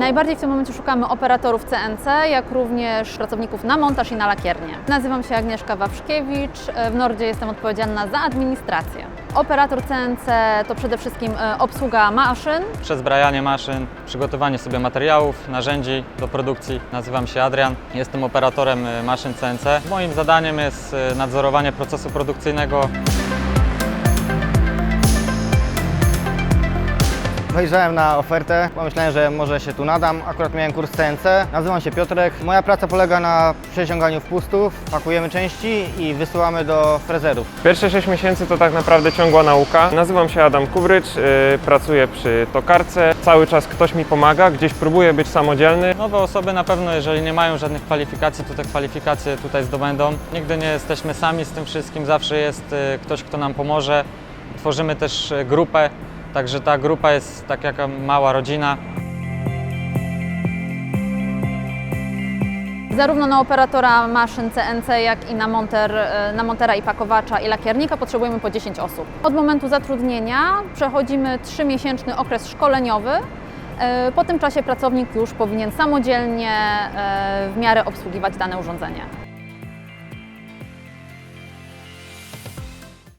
Najbardziej w tym momencie szukamy operatorów CNC, jak również pracowników na montaż i na lakiernię. Nazywam się Agnieszka Wawrzkiewicz, w Nordzie jestem odpowiedzialna za administrację. Operator CNC to przede wszystkim e, obsługa maszyn, Przezbrajanie maszyn, przygotowanie sobie materiałów, narzędzi do produkcji. Nazywam się Adrian, jestem operatorem y, maszyn CNC. Moim zadaniem jest nadzorowanie procesu produkcyjnego. Wejrzałem na ofertę, pomyślałem, że może się tu nadam. Akurat miałem kurs CNC. Nazywam się Piotrek. Moja praca polega na przeciąganiu wpustów, pakujemy części i wysyłamy do frezerów. Pierwsze 6 miesięcy to tak naprawdę ciągła nauka. Nazywam się Adam Kubrycz, yy, pracuję przy tokarce. Cały czas ktoś mi pomaga, gdzieś próbuję być samodzielny. Nowe osoby na pewno, jeżeli nie mają żadnych kwalifikacji, to te kwalifikacje tutaj zdobędą. Nigdy nie jesteśmy sami z tym wszystkim, zawsze jest y, ktoś, kto nam pomoże. Tworzymy też y, grupę, także ta grupa jest tak jak mała rodzina. Zarówno na operatora maszyn CNC, jak i na, monter, e, na montera i pakowacza i lakiernika potrzebujemy po 10 osób. Od momentu zatrudnienia przechodzimy 3-miesięczny okres szkoleniowy. E, Po tym czasie pracownik już powinien samodzielnie e, w miarę obsługiwać dane urządzenie.